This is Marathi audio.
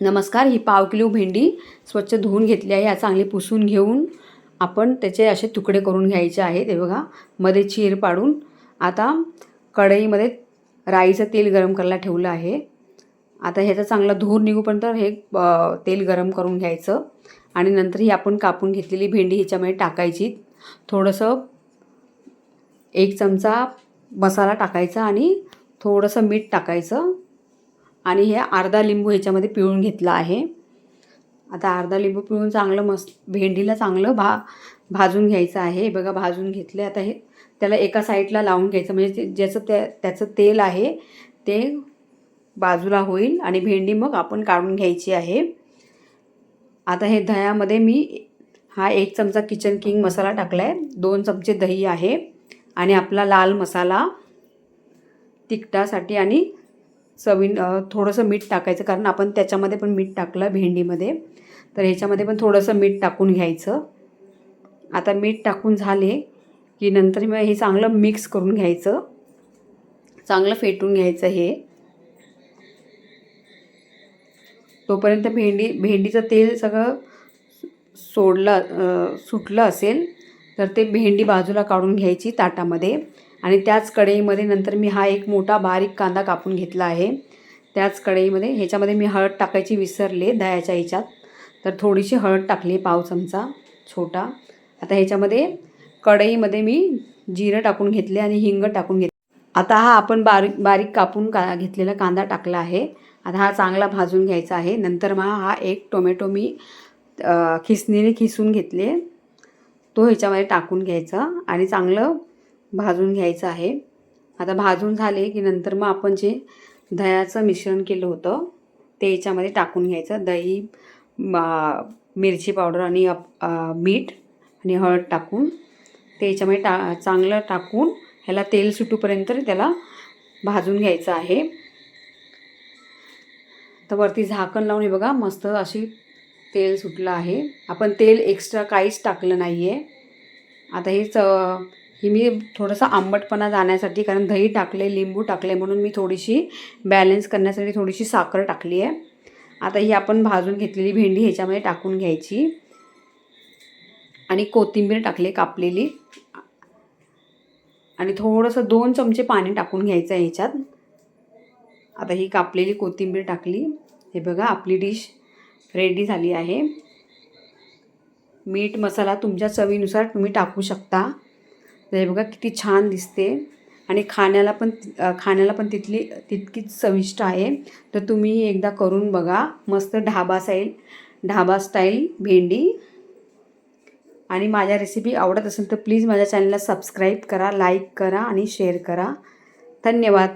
नमस्कार ही पाव किलो भेंडी स्वच्छ धुवून घेतली आहे. या चांगली पुसून घेऊन आपण त्याचे असे तुकडे करून घ्यायचे आहेत. हे बघा मध्ये चीर पाडून आता कढईमध्ये राईचं तेल गरम करायला ठेवलं आहे. आता ह्याचा चांगला धूर निघूपर्यंत हे तेल गरम करून घ्यायचं. आणि नंतर ही आपण कापून घेतलेली भेंडी ह्याच्यामध्ये टाकायची. थोडंसं एक चमचा मसाला टाकायचा आणि थोडंसं मीठ टाकायचं. आणि हे अर्धा लिंबू ह्याच्यामध्ये पिळून घेतला आहे. आता अर्धा लिंबू पिळून चांगलं मस्त भेंडीला चांगलं भा भाजून घ्यायचं आहे. हे बघा भाजून घेतले. आता हे त्याला एका साईडला लावून घ्यायचं. म्हणजे ते ज्याचं त्या त्याचं तेल आहे ते बाजूला होईल आणि भेंडी मग आपण काढून घ्यायची आहे. आता हे दह्यामध्ये मी हा एक चमचा किचन किंग मसाला टाकला आहे दोन चमचे दही आहे. आणि आपला लाल मसाला तिखटासाठी आणि चवीन थोडंसं मीठ टाकायचं कारण आपण त्याच्यामध्ये पण मीठ टाकलं भेंडीमध्ये. तर ह्याच्यामध्ये पण थोडंसं मीठ टाकून घ्यायचं. आता मीठ टाकून झाले की नंतर मग हे चांगलं मिक्स करून घ्यायचं. चांगलं फेटून घ्यायचं हे. तोपर्यंत भेंडी भेंडीचं तेल सगळं सोडलं सुटलं असेल तर ते भेंडी बाजूला काढून घ्यायची ताटामध्ये. आणि त्याच कढईमध्ये नंतर मी हा एक मोठा बारीक कांदा कापून घेतला आहे. त्याच कढईमध्ये ह्याच्यामध्ये मी हळद टाकायची विसरले दह्याच्या ह्याच्यात. तर थोडीशी हळद टाकली पाव चमचा छोटा. आता ह्याच्यामध्ये कढईमध्ये मी जिरं टाकून घेतले आणि हिंग टाकून घेतले. आता हा आपण बारीक बारीक कापून का घेतलेला कांदा टाकला आहे. आता हा चांगला भाजून घ्यायचा आहे. नंतर मग हा एक टोमॅटो मी खिसणीने खिसून घेतले. तो ह्याच्यामध्ये टाकून घ्यायचा आणि चांगलं भाजून घ्यायचं आहे. आता भाजून झाले की नंतर मग आपण जे दह्याचं मिश्रण केलं होतं ते याच्यामध्ये टाकून घ्यायचं. दही मिरची पावडर आणि अप- मीठ आणि हळद टाकून ते याच्यामध्ये टा चांगलं टाकून ह्याला तेल सुटूपर्यंत त्याला भाजून घ्यायचं आहे. तर वरती झाकण लावून हे बघा मस्त अशी तेल सुटलं आहे. आपण तेल एक्स्ट्रा काहीच टाकलं नाही आहे आता हे च ही मी थोडंसं आंबटपणा जाण्यासाठी कारण दही टाकले लिंबू टाकले म्हणून मी थोडीशी बॅलन्स करण्यासाठी थोडीशी साखर टाकली आहे. आता ही आपण भाजून घेतलेली भेंडी ह्याच्यामध्ये टाकून घ्यायची. आणि कोथिंबीर टाकली कापलेली. आणि थोडंसं दोन चमचे पाणी टाकून घ्यायचं आहे ह्याच्यात. आता ही कापलेली कोथिंबीर टाकली. हे बघा आपली डिश रेडी झाली आहे. मीठ मसाला तुमच्या चवीनुसार तुम्ही टाकू शकता. तर हे बघा किती छान दिसते. आणि खाण्याला पण खाण्याला पण तिथली तितकीच चविष्ट आहे. तर तुम्ही एकदा करून बघा. मस्त ढाबा स्टाईल ढाबा स्टाईल भेंडी. आणि माझ्या रेसिपी आवडत असेल तर प्लीज माझ्या चॅनलला सबस्क्राईब करा लाईक करा आणि शेअर करा. धन्यवाद.